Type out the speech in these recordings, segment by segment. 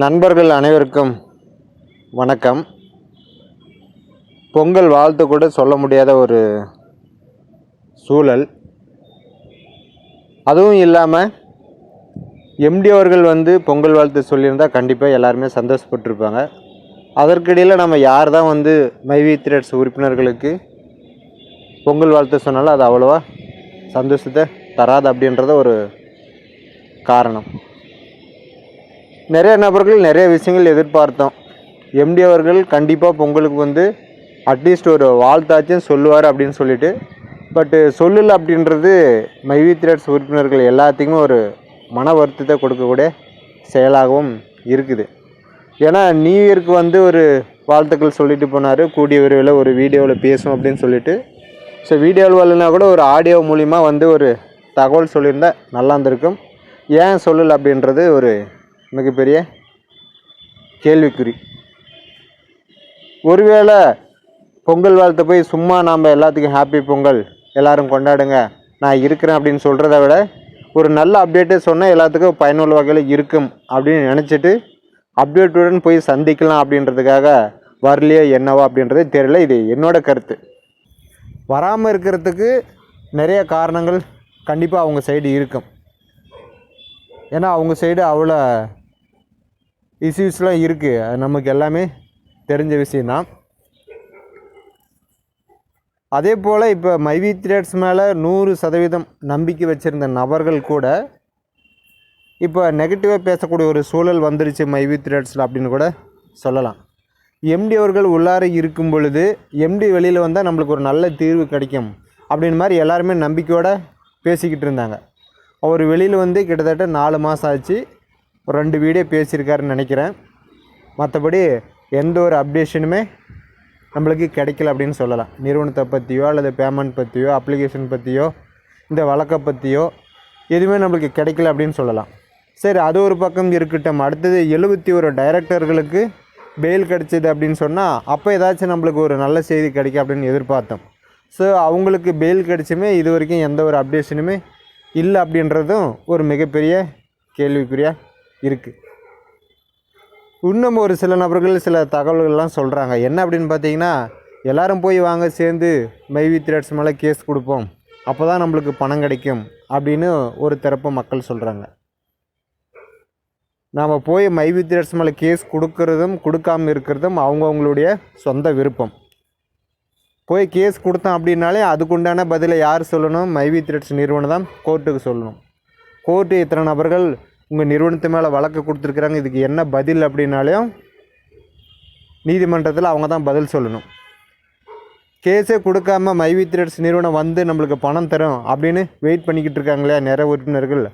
நண்பர்கள் அனைவருக்கும் வணக்கம். பொங்கல் வாழ்த்து கூட சொல்ல முடியாத ஒரு சூழல். அதுவும் இல்லாமல் எம்டி அவர்கள் வந்து பொங்கல் வாழ்த்து சொல்லியிருந்தால் கண்டிப்பாக எல்லாருமே சந்தோஷப்பட்டிருப்பாங்க. அதற்கிடையில் நம்ம யார் தான் வந்து மைவி த்ரெட்ஸ் உறுப்பினர்களுக்கு பொங்கல் வாழ்த்து சொன்னாலும் அது அவ்வளோவா சந்தோஷத்தை தராது அப்படின்றத ஒரு காரணம். நிறைய நபர்கள் நிறைய விஷயங்கள் எதிர்பார்த்தோம். எம்டி அவர்கள் கண்டிப்பாக பொங்கலுக்கு வந்து அட்லீஸ்ட் ஒரு வாழ்த்தாச்சும் சொல்லுவார் அப்படின்னு சொல்லிட்டு. பட்டு சொல்லலை அப்படின்றது மைவி த்ரெட்ஸ் உறுப்பினர்கள் எல்லாத்துக்குமே ஒரு மன வருத்தத்தை கொடுக்கக்கூடிய செயலாகவும் இருக்குது. ஏன்னா நியூ இயர்க்கு வந்து ஒரு வாழ்த்துக்கள் சொல்லிட்டு போனார். கூடிய விரைவில் ஒரு வீடியோவில் பேசும் அப்படின்னு சொல்லிட்டு. ஸோ வீடியோவில் வரலனா கூட ஒரு ஆடியோ மூலிமா வந்து ஒரு தகவல் சொல்லியிருந்தால் நல்லா இருந்திருக்கும். ஏன் சொல்லலை அப்படின்றது ஒரு மிகப்பெரிய கேள்விக்குறி. ஒருவேளை பொங்கல் வாழ்த்து போய் சும்மா நாம் எல்லாத்துக்கும் ஹாப்பி பொங்கல் எல்லாரும் கொண்டாடுங்க நான் இருக்கிறேன் அப்படின்னு சொல்கிறத விட ஒரு நல்ல அப்டேட்டு சொன்னால் எல்லாத்துக்கும் பயனுள்ள வகையில் இருக்கும் அப்படின்னு நினச்சிட்டு அப்டேட்டுடன் போய் சந்திக்கலாம் அப்படின்றதுக்காக வரலையோ என்னவோ அப்படின்றது தெரியல. இது என்னோடய கருத்து. வராமல் இருக்கிறதுக்கு நிறைய காரணங்கள் கண்டிப்பாக அவங்க சைடு இருக்கும். ஏன்னா அவங்க சைடு அவ்வளோ இஷ்யூஸ்லாம் இருக்குது அது நமக்கு எல்லாமே தெரிஞ்ச விஷயந்தான் அதே போல் இப்போ மைவி த்ரேட்ஸ் மேலே நூறு சதவீதம் நம்பிக்கை வச்சுருந்த நபர்கள் கூட இப்போ நெகட்டிவாக பேசக்கூடிய ஒரு சூழல் வந்துருச்சு மைவி த்ரேட்ஸில் அப்படின்னு கூட சொல்லலாம். எம்டி அவர்கள் உள்ளார இருக்கும் பொழுது எம்டி வெளியில் வந்தால் நம்மளுக்கு ஒரு நல்ல தீர்வு கிடைக்கும் அப்படின்னு மாதிரி எல்லாருமே நம்பிக்கையோடு பேசிக்கிட்டு இருந்தாங்க. அவர் வெளியில் வந்து கிட்டத்தட்ட நாலு மாதம் ஆச்சு. ஒரு ரெண்டு வீடியோ பேசியிருக்காருன்னு நினைக்கிறேன். மற்றபடி எந்த ஒரு அப்டேஷனுமே நம்மளுக்கு கிடைக்கல அப்படின்னு சொல்லலாம். நிறுவனத்தை பற்றியோ அல்லது பேமெண்ட் பற்றியோ அப்ளிகேஷன் பற்றியோ இந்த வழக்கை பற்றியோ எதுவுமே நம்மளுக்கு கிடைக்கல அப்படின்னு சொல்லலாம். சரி அது ஒரு பக்கம் இருக்கட்டும். அடுத்தது எழுபத்தி ஒரு டைரக்டர்களுக்கு பெயில் கிடச்சிது அப்படின்னு சொன்னால் அப்போ ஏதாச்சும் நம்மளுக்கு ஒரு நல்ல செய்தி கிடைக்கும் அப்படின்னு எதிர்பார்த்தோம். ஸோ அவங்களுக்கு பெயில் கிடச்சுமே இது வரைக்கும் எந்த ஒரு அப்டேஷனுமே இல்லை அப்படின்றதும் ஒரு மிகப்பெரிய கேள்விக்குறியாக இருக்குது இன்னும் ஒரு சில நபர்கள் சில தகவல்கள்லாம் சொல்கிறாங்க என்ன அப்படின்னு பார்த்தீங்கன்னா எல்லோரும் போய் வாங்க சேர்ந்து மைவி த்ரெட்ஸ் மேலே கேஸ் கொடுப்போம். அப்போ தான் நம்மளுக்கு பணம் கிடைக்கும் அப்படின்னு ஒரு தரப்பு மக்கள் சொல்கிறாங்க நாம் போய் மைவி த்ரெட்ஸ் மேலே கேஸ் கொடுக்கறதும் கொடுக்காம இருக்கிறதும் அவங்கவுங்களுடைய சொந்த விருப்பம். போய் கேஸ் கொடுத்தோம் அப்படின்னாலே அதுக்குண்டான பதிலை யார் சொல்லணும்? மைவி த்ரெட்ஸ் நிறுவனம் தான் கோர்ட்டுக்கு சொல்லணும். கோர்ட்டு இத்தனை நபர்கள் உங்கள் நிறுவனத்து மேலே வழக்கு கொடுத்துருக்குறாங்க. இதுக்கு என்ன பதில் அப்படின்னாலையும் நீதிமன்றத்தில் அவங்க தான் பதில் சொல்லணும். கேஸே கொடுக்காம மைவி த்ரெட்ஸ் நிறுவனம் வந்து நம்மளுக்கு பணம் தரும் அப்படின்னு வெயிட் பண்ணிக்கிட்டு இருக்காங்களே நிறைய உறுப்பினர்கள்.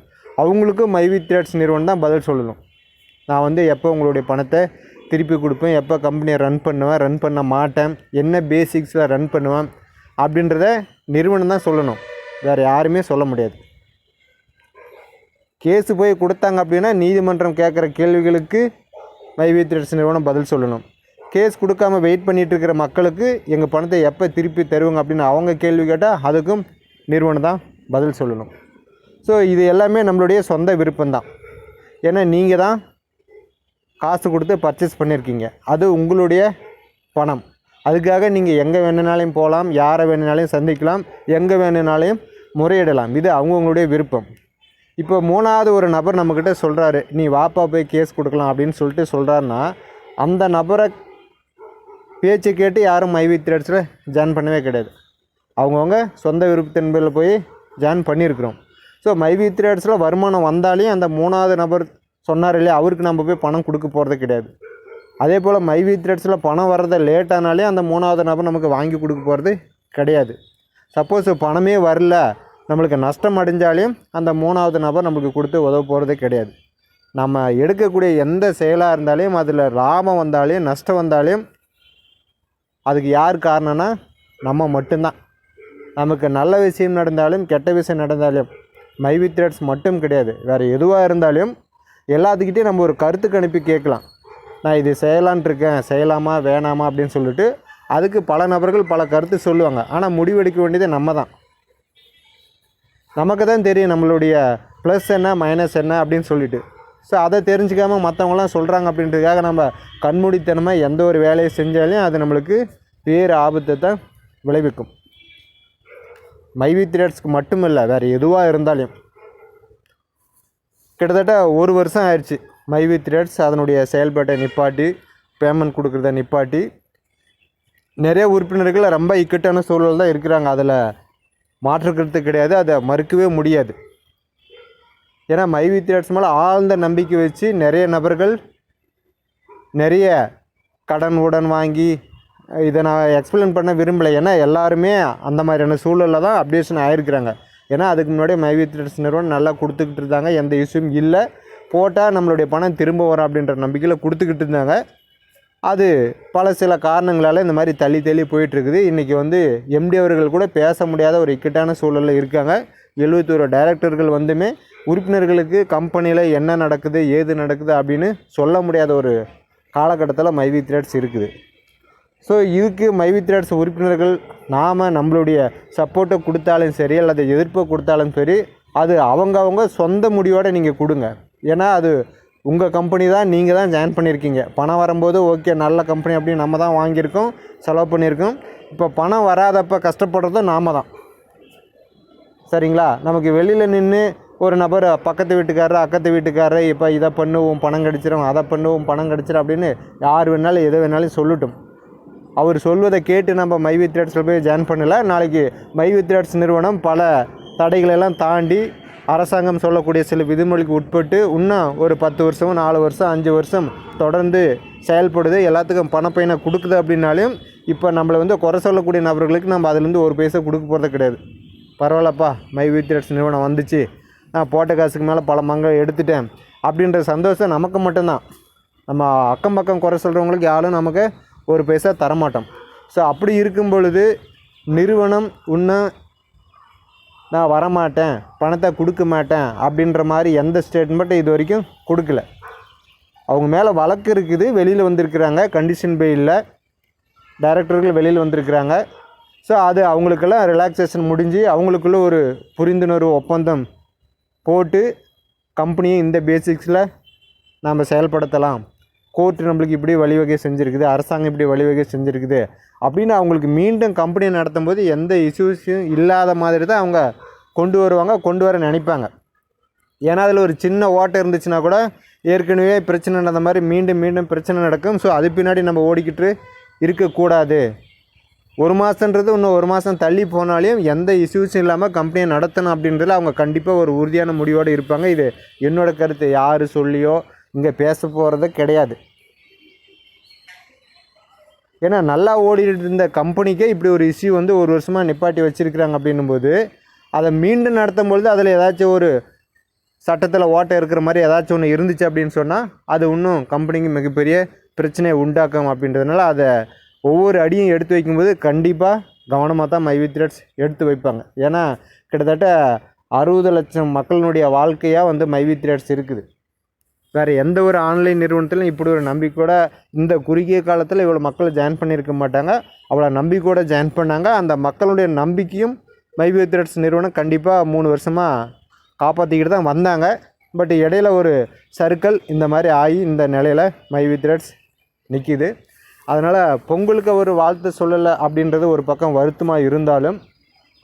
அவங்களுக்கும் மைவி த்ரெட்ஸ் நிறுவனம் தான் பதில் சொல்லணும். நான் வந்து எப்போ உங்களுடைய பணத்தை திருப்பி கொடுப்பேன் எப்போ கம்பெனியை ரன் பண்ணுவேன் ரன் பண்ண மாட்டேன் என்ன பேசிக்ஸில் ரன் பண்ணுவேன் அப்படின்றத நிறுவனம் தான் சொல்லணும். வேறு யாருமே சொல்ல முடியாது. கேஸு போய் கொடுத்தாங்க அப்படின்னா நீதிமன்றம் கேட்குற கேள்விகளுக்கு மைவி த்ரெட்ஸ் நிறுவனம் பதில் சொல்லணும். கேஸ் கொடுக்காம வெயிட் பண்ணிகிட்டு இருக்கிற மக்களுக்கு எங்கள் பணத்தை எப்போ திருப்பி தருவாங்க அப்படின்னு அவங்க கேள்வி கேட்டால் அதுக்கும் நிறுவனம் தான் பதில் சொல்லணும். ஸோ இது எல்லாமே நம்மளுடைய சொந்த விருப்பம்தான். ஏன்னா நீங்கள் தான் காசு கொடுத்து பர்ச்சேஸ் பண்ணியிருக்கீங்க அது உங்களுடைய பணம். அதுக்காக நீங்கள் எங்கே வேணுனாலையும் போகலாம் யாரை வேணுனாலையும் சந்திக்கலாம் எங்கே வேணுனாலையும் முறையிடலாம். இது அவங்கவுங்களுடைய விருப்பம். இப்போ மூணாவது ஒரு நபர் நம்மக்கிட்ட சொல்கிறாரு நீ வாப்பா போய் கேஸ் கொடுக்கலாம் அப்படின்னு சொல்லிட்டு சொல்கிறாருன்னா அந்த நபரை பேச்சு கேட்டு யாரும் மைவி த்ரெட்ஸில் ஜாயின் பண்ணவே கிடையாது. அவங்கவுங்க சொந்த விருப்பத்தின்பில் போய் ஜாயின் பண்ணியிருக்கிறோம். ஸோ மைவி த்ரேட்ஸில் வருமானம் வந்தாலே அந்த மூணாவது நபர் சொன்னார் இல்லையா அவருக்கு நம்ம போய் பணம் கொடுக்க போகிறது கிடையாது. அதே போல் மைவி த்ரெட்ஸில் பணம் வர்றதை லேட் ஆனாலே அந்த மூணாவது நபர் நமக்கு வாங்கி கொடுக்க போகிறது கிடையாது. சப்போஸ் பணமே வரல நம்மளுக்கு நஷ்டம் அடைஞ்சாலையும் அந்த மூணாவது நபர் நம்மளுக்கு கொடுத்து உதவ போகிறதே கிடையாது. நம்ம எடுக்கக்கூடிய எந்த செயலாக இருந்தாலையும் அதில் லாபம் வந்தாலையும் நஷ்டம் வந்தாலையும் அதுக்கு யார் காரணம்னா நம்ம மட்டும்தான். நமக்கு நல்ல விஷயம் நடந்தாலும் கெட்ட விஷயம் நடந்தாலும் மைவி த்ரெட்ஸ் மட்டும் கிடையாது. வேறு எதுவாக இருந்தாலும் எல்லாத்துக்கிட்டையும் நம்ம ஒரு கருத்து கணிப்பு கேட்கலாம். நான் இது செய்யலான் இருக்கேன் செய்யலாமா வேணாமா அப்படின்னு சொல்லிட்டு அதுக்கு பல நபர்கள் பல கருத்து சொல்லுவாங்க. ஆனால் முடிவெடுக்க வேண்டியது நம்ம தான் நமக்கு தான் தெரியும் நம்மளுடைய ப்ளஸ் என்ன மைனஸ் என்ன அப்படின்னு சொல்லிட்டு. ஸோ அதை தெரிஞ்சுக்காமல் மற்றவங்களாம் சொல்கிறாங்க அப்படின்றதுக்காக நம்ம கண்மூடித்தனமாக எந்த ஒரு வேலையை செஞ்சாலும் அது நம்மளுக்கு பேர் ஆபத்தை தான் விளைவிக்கும். மைவி த்ரேட்ஸ்க்கு மட்டும் இல்லை வேறு எதுவாக இருந்தாலும். கிட்டத்தட்ட ஒரு வருஷம் ஆயிடுச்சு மைவி த்ரேட்ஸ் அதனுடைய செயல்பாட்டை நிப்பாட்டி பேமெண்ட் கொடுக்குறத நிப்பாட்டி. நிறைய உறுப்பினர்கள் ரொம்ப இக்கட்டான சூழல் தான் இருக்கிறாங்க. அதில் மாற்றுக்கிறது கிடையாது அதை மறுக்கவே முடியாது. ஏன்னா மைவி த்ரேட்ஸ் மேலே ஆழ்ந்த நம்பிக்கை வச்சு நிறைய நபர்கள் நிறைய கடன் உடன் வாங்கி இதை நான் எக்ஸ்பிளைன் பண்ண விரும்பலை. ஏன்னா எல்லாருமே அந்த மாதிரியான சூழலில் தான் அப்டேஷன் ஆகிருக்கிறாங்க ஏன்னா அதுக்கு முன்னாடி மைவி த்ரேட்ஸ் நிறுவனம் நல்லா கொடுத்துக்கிட்டு இருந்தாங்க எந்த இஷ்யூம் இல்லை. போட்டால் நம்மளுடைய பணம் திரும்ப வரும் அப்படின்ற நம்பிக்கையில் கொடுத்துக்கிட்டு இருந்தாங்க. அது பல சில காரணங்களால் இந்த மாதிரி தள்ளி தள்ளி போயிட்டுருக்குது. இன்றைக்கி வந்து எம்டி அவர்கள் கூட பேச முடியாத ஒரு இக்கட்டான சூழலில் இருக்காங்க. எழுபத்தோரு டைரக்டர்கள் வந்துமே உறுப்பினர்களுக்கு கம்பெனியில் என்ன நடக்குது ஏது நடக்குது அப்படின்னு சொல்ல முடியாத ஒரு காலகட்டத்தில் மைவி த்ரேட்ஸ் இருக்குது. ஸோ இதுக்கு மைவி த்ரேட்ஸ் உறுப்பினர்கள் நாம் நம்மளுடைய சப்போர்ட்டை கொடுத்தாலும் சரி அல்லது எதிர்ப்பை கொடுத்தாலும் சரி அது அவங்கவுங்க சொந்த முடிவோடு நீங்கள் கொடுங்க. ஏன்னா அது உங்கள் கம்பெனி தான் நீங்கள் தான் ஜாயின் பண்ணியிருக்கீங்க. பணம் வரும்போது ஓகே நல்ல கம்பெனி அப்படின்னு நம்ம தான் வாங்கியிருக்கோம் செலவு பண்ணியிருக்கோம். இப்போ பணம் வராதப்போ கஷ்டப்படுறதும் நாம தான். சரிங்களா? நமக்கு வெளியில் நின்று ஒரு நபர் பக்கத்து வீட்டுக்காரர் அக்கத்து வீட்டுக்காரர் இப்போ இதை பண்ணுவோம் பணம் கிடச்சிரும் அதை பண்ணுவோம் பணம் கிடச்சிரும் அப்படின்னு யார் வேணாலும் எது வேணாலும் சொல்லட்டும். அவர் சொல்வதை கேட்டு நம்ம மைவி த்ரேட்ஸில் போய் ஜாயின் பண்ணலை. நாளைக்கு மைவி த்ரேட்ஸ் நிறுவனம் பல தடைகளெல்லாம் தாண்டி அரசாங்கம் சொல்லக்கூடிய சில விதிமொழிக்கு உட்பட்டு இன்னும் ஒரு பத்து வருஷம் நாலு வருஷம் அஞ்சு வருஷம் தொடர்ந்து செயல்படுது. எல்லாத்துக்கும் பணப்பயனை கொடுக்குது அப்படின்னாலும் இப்போ நம்மளை வந்து குறை சொல்லக்கூடிய நபர்களுக்கு நம்ம அதுலேருந்து ஒரு பைசா கொடுக்க போகிறது கிடையாது. பரவாயில்லப்பா மை வித்ரட்ஸ் நிறுவனம் வந்துச்சு. நான் போட்ட காசுக்கு மேலே பல மங்கள் எடுத்துட்டேன். அப்படின்ற சந்தோஷம் நமக்கு மட்டும்தான். நம்ம அக்கம் பக்கம் குறை சொல்கிறவங்களுக்கு யாரும் நமக்கு ஒரு பைசா தரமாட்டோம். ஸோ அப்படி இருக்கும் பொழுது நிறுவனம் இன்னும் நான் வரமாட்டேன் பணத்தை கொடுக்க மாட்டேன் அப்படின்ற மாதிரி எந்த ஸ்டேட்மெண்ட்டும் இது வரைக்கும் கொடுக்கல. அவங்க மேலே வழக்கு இருக்குது வெளியில் வந்திருக்கிறாங்க கண்டிஷன் பெயிலில் டைரக்டர்கள் வெளியில் வந்திருக்கிறாங்க. ஸோ அது அவங்களுக்கெல்லாம் ரிலாக்ஸேஷன் முடிஞ்சு அவங்களுக்குள்ள ஒரு புரிந்துணர்வு ஒப்பந்தம் போட்டு கம்பெனியை இந்த பேசிக்ஸில் நாம் செயல்படுத்தலாம். கோர்ட்டு நம்மளுக்கு இப்படி வழிவகை செஞ்சுருக்குது அரசாங்கம் இப்படி வழிவகை செஞ்சுருக்குது. அப்படின்னு அவங்களுக்கு மீண்டும் கம்பெனி நடத்தும் போது எந்த இஷ்யூஸும் இல்லாத மாதிரி தான் அவங்க கொண்டு வருவாங்க கொண்டு வர நினைப்பாங்க. ஏன்னா அதில் ஒரு சின்ன ஓட்டை இருந்துச்சுன்னா கூட ஏற்கனவே பிரச்சனை நடந்த மாதிரி மீண்டும் மீண்டும் பிரச்சனை நடக்கும். ஸோ அது பின்னாடி நம்ம ஓடிக்கிட்டு இருக்கக்கூடாது. ஒரு மாதன்றது இன்னும் ஒரு மாதம் தள்ளி போனாலையும் எந்த இஷ்யூஸும் இல்லாமல் கம்பெனியை நடத்தணும் அப்படின்றதுல அவங்க கண்டிப்பாக ஒரு உறுதியான முடிவோடு இருப்பாங்க. இது என்னோடய கருத்து. யார் சொல்லியோ இங்கே பேச போகிறது கிடையாது. ஏன்னா நல்லா ஓடிட்டு இருந்த கம்பெனிக்கே இப்படி ஒரு இஷ்யூ வந்து ஒரு வருஷமாக நிப்பாட்டி வச்சுருக்குறாங்க அப்படின்னும்போது அதை மீண்டும் நடத்தும் பொழுது அதில் ஏதாச்சும் ஒரு சட்டத்தில் ஓட்டை இருக்கிற மாதிரி ஏதாச்சும் ஒன்று இருந்துச்சு அப்படின்னு சொன்னால் அது இன்னும் கம்பெனிக்கு மிகப்பெரிய பிரச்சனையை உண்டாக்கும் அப்படின்றதுனால அதை ஒவ்வொரு அடியும் எடுத்து வைக்கும்போது கண்டிப்பாக கவனமாக தான் மைவி த்ரெட்ஸ் எடுத்து வைப்பாங்க. ஏன்னா கிட்டத்தட்ட அறுபது லட்சம் மக்களினுடைய வாழ்க்கையாக வந்து மைவி த்ரெட்ஸ் இருக்குது. வேறு எந்த ஒரு ஆன்லைன் நிறுவனத்திலும் இப்படி ஒரு நம்பிக்கையோட இந்த குறுகிய காலத்தில் இவ்வளோ மக்களை ஜாயின் பண்ணியிருக்க மாட்டாங்க. அவ்வளோ நம்பிக்கையோட ஜாயின் பண்ணாங்க. அந்த மக்களுடைய நம்பிக்கையும் மைபி த்ரெட்ஸ் நிறுவனம் கண்டிப்பாக மூணு வருஷமாக காப்பாற்றிக்கிட்டு தான் வந்தாங்க. பட் இடையில ஒரு சர்க்கிள் இந்த மாதிரி ஆகி இந்த நிலையில் மைவி த்ரெட்ஸ் நிற்கிது அதனால் பொங்கலுக்கு ஒரு வாழ்த்து சொல்லலை அப்படின்றது ஒரு பக்கம் வருத்தமாக இருந்தாலும்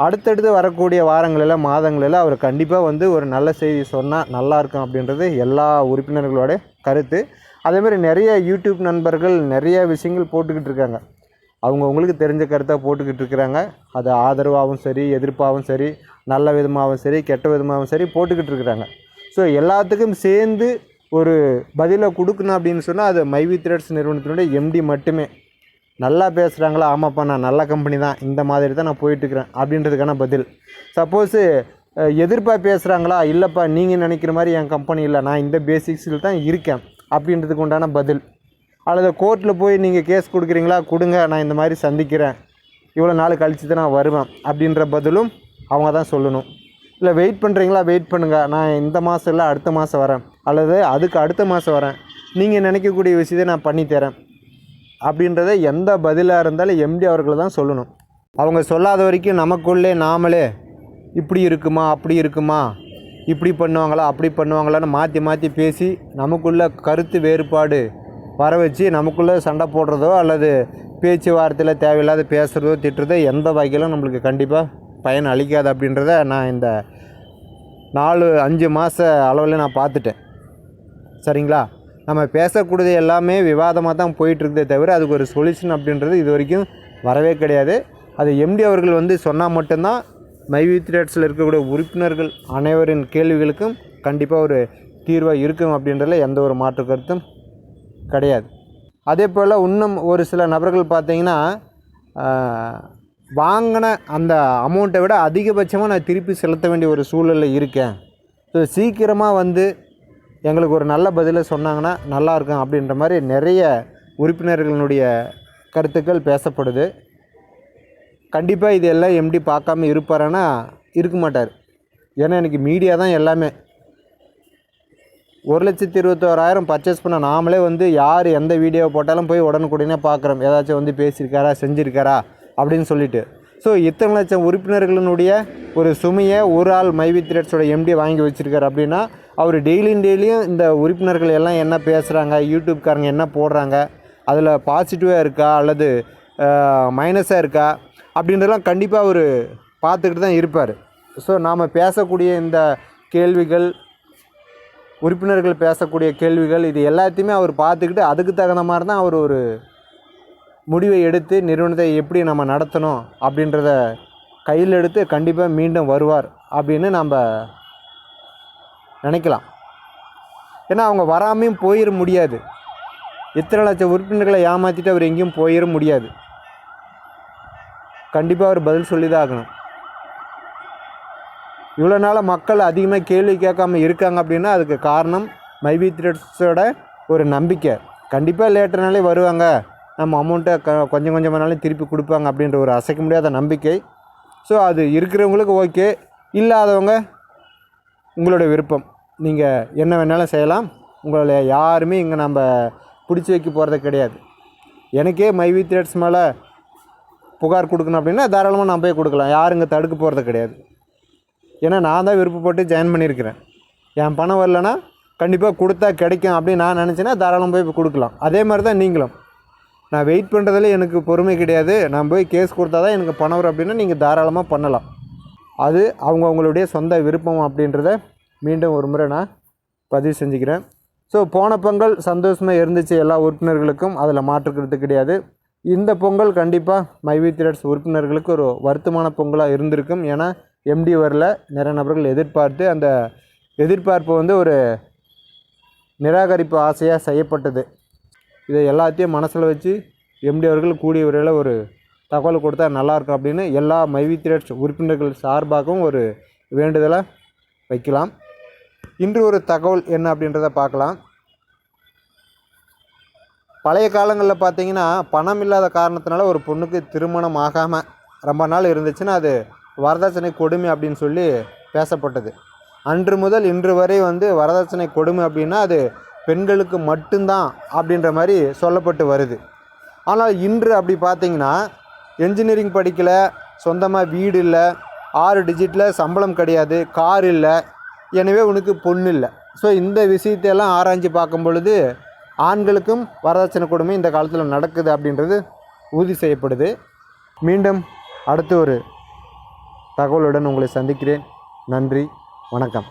அடுத்தடுத்து வரக்கூடிய வாரங்களில் மாதங்களில் அவர் கண்டிப்பாக வந்து ஒரு நல்ல செய்தி சொன்னால் நல்லா இருக்கும் அப்படின்றது எல்லா உறுப்பினர்களோட கருத்து. அதேமாதிரி நிறைய யூடியூப் நண்பர்கள் நிறைய விஷயங்கள் போட்டுக்கிட்டு இருக்காங்க. அவங்கவுங்களுக்கு தெரிஞ்ச கருத்தை போட்டுக்கிட்டு இருக்கிறாங்க. அது ஆதரவாகவும் சரி எதிர்ப்பாகவும் சரி நல்ல விதமாகவும் சரி கெட்ட விதமாகவும் சரி போட்டுக்கிட்டு இருக்கிறாங்க. ஸோ எல்லாத்துக்கும் சேர்ந்து ஒரு பதிலை கொடுக்கணும் அப்படின்னு சொன்னால் அது மைவி த்ரெட்ஸ் நிறுவனத்தினுடைய எம்டி மட்டுமே. நல்லா பேசுகிறாங்களா ஆமாப்பா நான் நல்ல கம்பெனி தான். இந்த மாதிரி தான் நான் போயிட்டுருக்கிறேன் அப்படின்றதுக்கான பதில். சப்போஸு எதிர்ப்பாக பேசுகிறாங்களா இல்லைப்பா நீங்கள் நினைக்கிற மாதிரி என் கம்பெனி இல்லை. நான் இந்த பேசிக்ஸில் தான் இருக்கேன் அப்படின்றதுக்கு உண்டான பதில். அல்லது கோர்ட்டில் போய் நீங்கள் கேஸ் கொடுக்குறீங்களா? கொடுங்க நான் இந்த மாதிரி சந்திக்கிறேன். இவ்வளோ நாள் கழித்து தான் நான் வருவேன் அப்படின்ற பதிலும் அவங்க தான் சொல்லணும். இல்லை வெயிட் பண்ணுறீங்களா வெயிட் பண்ணுங்கள் நான் இந்த மாதம் இல்லை அடுத்த மாதம் வரேன். அல்லது அதுக்கு அடுத்த மாதம் வரேன். நீங்கள் நினைக்கக்கூடிய விஷயத்தை நான் பண்ணித்தரேன். அப்படின்றத எந்த பதிலாக இருந்தாலும் எம்டி அவர்கள் தான் சொல்லணும். அவங்க சொல்லாத வரைக்கும் நமக்குள்ளே நாமளே இப்படி இருக்குமா அப்படி இருக்குமா இப்படி பண்ணுவாங்களா அப்படி பண்ணுவாங்களான்னு மாற்றி மாற்றி பேசி நமக்குள்ள கருத்து வேறுபாடு வர வச்சு நமக்குள்ளே சண்டை போடுறதோ அல்லது பேச்சுவார்த்தையில் தேவையில்லாத பேசுகிறதோ திட்டுறதோ எந்த வகையிலும் நம்மளுக்கு கண்டிப்பாக பயன் அளிக்காது அப்படின்றத நான் இந்த நாலு அஞ்சு மாத அளவில் நான் பார்த்துட்டேன். சரிங்களா? நம்ம பேசக்கூடியது எல்லாமே விவாதமாக தான் போயிட்டுருக்குதே தவிர அதுக்கு ஒரு சொல்யூஷன் அப்படின்றது இது வரைக்கும் வரவே கிடையாது. அது எம்டி அவர்கள் வந்து சொன்னால் மட்டும்தான் மைவி த்ரேட்ஸில் இருக்கக்கூடிய உறுப்பினர்கள் அனைவரின் கேள்விகளுக்கும் கண்டிப்பாக ஒரு தீர்வாக இருக்கும் அப்படின்றதுல எந்த ஒரு மாற்று கருத்தும் கிடையாது. அதே போல் இன்னும் ஒரு சில நபர்கள் பார்த்திங்கன்னா வாங்கின அந்த அமௌண்ட்டை விட அதிகபட்சமாக நான் திருப்பி செலுத்த வேண்டிய ஒரு சூழலில் இருக்கேன். ஸோ சீக்கிரமாக வந்து எங்களுக்கு ஒரு நல்ல பதிலை சொன்னாங்கன்னா நல்லாயிருக்கும் அப்படின்ற மாதிரி நிறைய உறுப்பினர்களுடைய கருத்துக்கள் பேசப்படுது. கண்டிப்பாக இது எல்லாம் எம்டி பார்க்காம இருப்பாரானா? இருக்க மாட்டார். ஏன்னா எனக்கு மீடியா தான் எல்லாமே. ஒரு லட்சத்தி இருபத்தோராயிரம் பர்ச்சேஸ் பண்ண நாமளே வந்து யார் எந்த வீடியோ போட்டாலும் போய் உடனுக்குடனே பார்க்குறோம். ஏதாச்சும் வந்து பேசியிருக்காரா செஞ்சுருக்காரா அப்படின்னு சொல்லிட்டு. ஸோ இத்தனை லட்சம் உறுப்பினர்களினுடைய ஒரு சுமையை ஒரு ஆள் மைவி த்ரெட்ஸோட எம்டி வாங்கி வச்சுருக்காரு அப்படின்னா அவர் டெய்லியும் டெய்லியும் இந்த உறுப்பினர்கள் எல்லாம் என்ன பேசுகிறாங்க யூடியூப்காரங்க என்ன போடுறாங்க அதில் பாசிட்டிவாக இருக்கா அல்லது மைனஸாக இருக்கா அப்படின்றதெல்லாம் கண்டிப்பாக அவர் பார்த்துக்கிட்டு தான் இருப்பார். ஸோ நாம் பேசக்கூடிய இந்த கேள்விகள் உறுப்பினர்கள் பேசக்கூடிய கேள்விகள் இது எல்லாத்தையுமே அவர் பார்த்துக்கிட்டு அதுக்கு தகுந்த மாதிரி தான் அவர் ஒரு முடிவை எடுத்து நிறுவனத்தை எப்படி நம்ம நடத்தணும் அப்படின்றத கையில் எடுத்து கண்டிப்பாக மீண்டும் வருவார் அப்படின்னு நம்ம நினைக்கலாம். ஏன்னா அவங்க வராமையும் போயிட முடியாது. இத்தனை லட்சம் உறுப்பினர்களை ஏமாற்றிட்டு அவர் எங்கேயும் போயிட முடியாது. கண்டிப்பாக அவர் பதில் சொல்லி தான் ஆகணும். இவ்வளோ நாளாக மக்கள் அதிகமாக கேள்வி கேட்காம இருக்காங்க அப்படின்னா அதுக்கு காரணம் மைவி த்ரெட்ஸோட ஒரு நம்பிக்கை. கண்டிப்பாக லேட்டர்னாலே வருவாங்க. நம்ம அமௌண்ட்டை க கொஞ்சம் கொஞ்சமானாலும் திருப்பி கொடுப்பாங்க அப்படின்ற ஒரு அசைக்க முடியாத நம்பிக்கை. ஸோ அது இருக்கிறவங்களுக்கு ஓகே இல்லாதவங்க உங்களோட விருப்பம். நீங்கள் என்ன வேணாலும் செய்யலாம். உங்களை யாருமே இங்கே நம்ம பிடிச்சி வைக்க போகிறது கிடையாது. எனக்கே மைவி த்ரேட்ஸ் மேலே புகார் கொடுக்கணும் அப்படின்னா தாராளமாக நான் போய் கொடுக்கலாம். யாரும் இங்கே தடுக்க போகிறது கிடையாது. ஏன்னா நான் தான் விருப்பப்பட்டு ஜாயின் பண்ணியிருக்கிறேன். என் பணம் வரலன்னா கண்டிப்பாக கொடுத்தா கிடைக்கும் அப்படின்னு நான் நினச்சேன்னா தாராளம் போய் கொடுக்கலாம். அதே மாதிரி தான் நீங்களும். நான் வெயிட் பண்ணுறதுல எனக்கு பொறுமை கிடையாது. நான் போய் கேஸ் கொடுத்தா தான் எனக்கு பணம் வரும் அப்படின்னா நீங்கள் தாராளமாக பண்ணலாம். அது அவங்கவுங்களுடைய சொந்த விருப்பம் அப்படின்றத மீண்டும் ஒரு முறை நான் பதிவு செஞ்சுக்கிறேன். ஸோ போன பொங்கல் சந்தோஷமாக இருந்துச்சு எல்லா உறுப்பினர்களுக்கும். அதில் மாற்றுக்கிறது கிடையாது. இந்த பொங்கல் கண்டிப்பாக மைவி திரட்ஸ் உறுப்பினர்களுக்கு ஒரு வருத்தமான பொங்கலாக இருந்திருக்கும். ஏன்னா எம்டி வரல. நிறைய நபர்கள் எதிர்பார்த்து அந்த எதிர்பார்ப்பு வந்து ஒரு நிராகரிப்பு ஆசையாக செய்யப்பட்டது. இதை எல்லாத்தையும் மனசில் வச்சு எம்டி அவர்கள் கூடிய விரைவில் ஒரு தகவல் கொடுத்தா நல்லாயிருக்கும் அப்படின்னு எல்லா மைவி திரேட்ஸ் உறுப்பினர்கள் சார்பாகவும் ஒரு வேண்டுதலை வைக்கலாம். இன்று ஒரு தகவல் என்ன அப்படின்றத பார்க்கலாம். பழைய காலங்களில் பார்த்தீங்கன்னா பணம் இல்லாத காரணத்தினால ஒரு பொண்ணுக்கு திருமணம் ஆகாமல் ரொம்ப நாள் இருந்துச்சுன்னா அது வரதட்சணை கொடுமை அப்படின்னு சொல்லி பேசப்பட்டது. அன்று முதல் இன்று வரை வந்து வரதட்சணை கொடுமை அப்படின்னா அது பெண்களுக்கு மட்டும்தான் அப்படின்ற மாதிரி சொல்லப்பட்டு வருது. ஆனால் இன்று அப்படி பார்த்தீங்கன்னா என்ஜினியரிங் படிக்கலை சொந்தமாக வீடு இல்லை ஆறு டிஜிட்டில் சம்பளம் கிடையாது கார் இல்லை எனவே உனக்கு பொண்ணு இல்லை. ஸோ இந்த விஷயத்தையெல்லாம் ஆராய்ஞ்சு பார்க்கும் பொழுது ஆண்களுக்கும் வரதட்சணை கொடுமை இந்த காலத்தில் நடக்குது அப்படின்றது உறுதி செய்யப்படுது. மீண்டும் அடுத்து ஒரு தகவலுடன் உங்களை சந்திக்கிறேன். நன்றி வணக்கம்.